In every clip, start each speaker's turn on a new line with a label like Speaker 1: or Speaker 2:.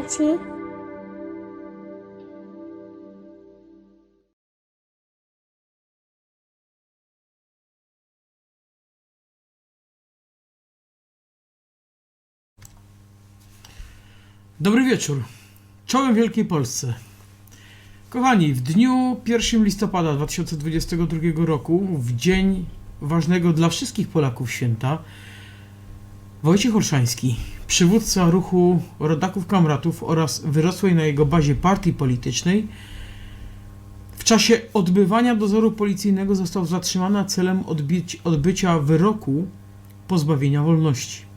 Speaker 1: আছে।
Speaker 2: Dobry wieczór. Czołem Wielkiej Polsce. Kochani, w dniu 1 listopada 2022 roku, w dzień ważnego dla wszystkich Polaków święta, Wojciech Olszański, przywódca ruchu rodaków kamratów oraz wyrosłej na jego bazie partii politycznej, w czasie odbywania dozoru policyjnego został zatrzymany celem odbycia wyroku pozbawienia wolności.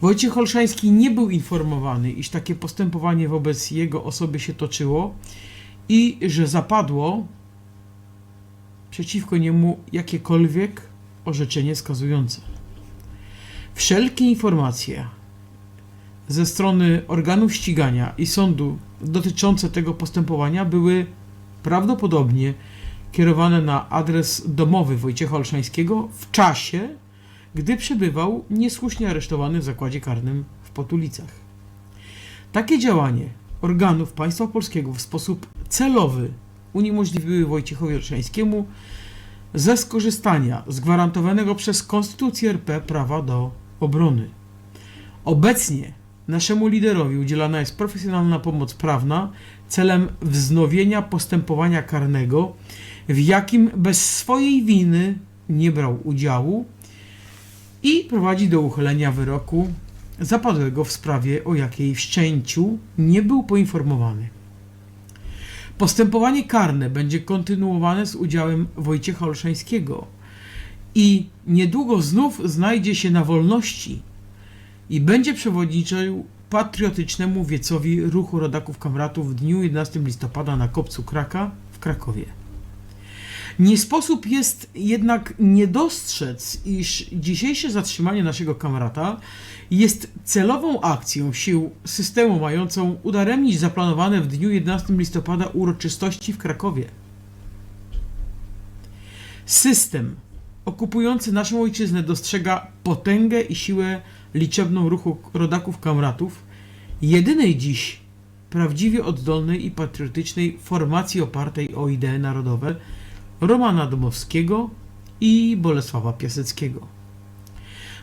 Speaker 2: Wojciech Olszański nie był informowany, iż takie postępowanie wobec jego osoby się toczyło i że zapadło przeciwko niemu jakiekolwiek orzeczenie skazujące. Wszelkie informacje ze strony organów ścigania i sądu dotyczące tego postępowania były prawdopodobnie kierowane na adres domowy Wojciecha Olszańskiego w czasie, gdy przebywał niesłusznie aresztowany w zakładzie karnym w Potulicach. Takie działanie organów państwa polskiego w sposób celowy uniemożliwiły Wojciechowi Olszańskiemu ze skorzystania z gwarantowanego przez Konstytucję RP prawa do obrony. Obecnie naszemu liderowi udzielana jest profesjonalna pomoc prawna celem wznowienia postępowania karnego, w jakim bez swojej winy nie brał udziału i prowadzi do uchylenia wyroku zapadłego w sprawie, o jakiej wszczęciu nie był poinformowany. Postępowanie karne będzie kontynuowane z udziałem Wojciecha Olszańskiego i niedługo znów znajdzie się na wolności i będzie przewodniczył patriotycznemu wiecowi ruchu rodaków kamratów w dniu 11 listopada na Kopcu Kraka w Krakowie. Nie sposób jest jednak nie dostrzec, iż dzisiejsze zatrzymanie naszego kamrata jest celową akcją sił systemu mającą udaremnić zaplanowane w dniu 11 listopada uroczystości w Krakowie. System okupujący naszą ojczyznę dostrzega potęgę i siłę liczebną ruchu rodaków kamratów, jedynej dziś prawdziwie oddolnej i patriotycznej formacji opartej o idee narodowe Romana Dmowskiego i Bolesława Piaseckiego.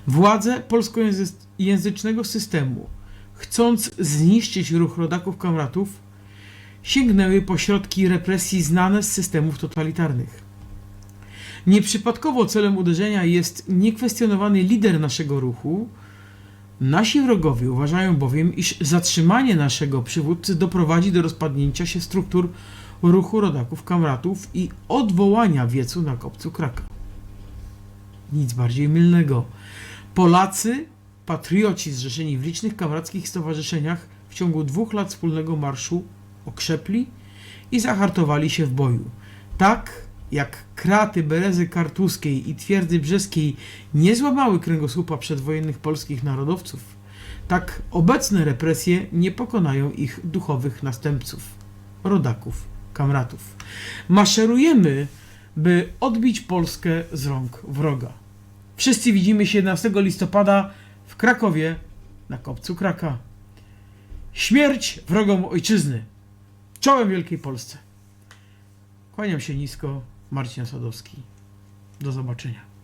Speaker 2: Władze polskojęzycznego systemu, chcąc zniszczyć ruch rodaków kamratów, sięgnęły po środki represji znane z systemów totalitarnych. Nieprzypadkowo celem uderzenia jest niekwestionowany lider naszego ruchu. Nasi wrogowie uważają bowiem, iż zatrzymanie naszego przywódcy doprowadzi do rozpadnięcia się struktur ruchu rodaków kamratów i odwołania wiecu na kopcu Kraka. Nic bardziej mylnego. Polacy, patrioci zrzeszeni w licznych kamrackich stowarzyszeniach w ciągu dwóch lat wspólnego marszu okrzepli i zahartowali się w boju. Tak jak kraty Berezy Kartuskiej i Twierdzy Brzeskiej nie złamały kręgosłupa przedwojennych polskich narodowców, tak obecne represje nie pokonają ich duchowych następców, rodaków, kamratów. Maszerujemy, by odbić Polskę z rąk wroga. Wszyscy widzimy się 11 listopada w Krakowie na kopcu Kraka. Śmierć wrogom ojczyzny. Czołem Wielkiej Polsce. Kłaniam się nisko. Marcin Sadowski. Do zobaczenia.